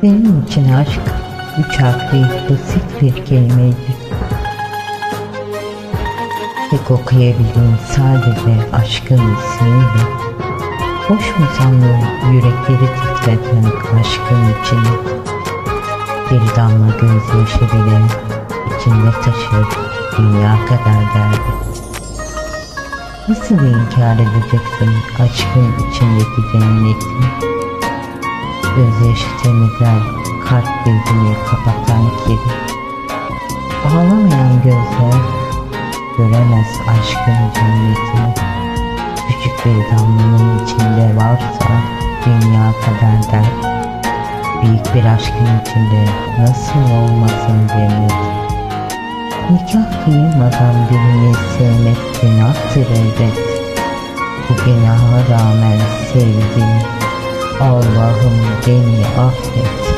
Senin için aşk üç harfli basit bir kelimeydi. Tek okuyabildiğin sadece aşkın ismiydi. Boş mu sandın yürekleri titreten aşkın içini? Bir damla gözyaşı bile içinde taşır dünya kadar derdi. Nasıl inkar edeceksin aşkın içindeki cenneti? Gözyaşı temizler kalp gözünü kapatan kiri. Ağlamayan gözler göremez aşkın cennetini. Küçük bir damlanın içinde varsa dünya kadar dert. Büyük bir aşkın içinde nasıl olmasın cennet? Nikah kıymadan birini sevmek günahtır elbet. Bu günaha rağmen sevdim. Allah'ım beni affet.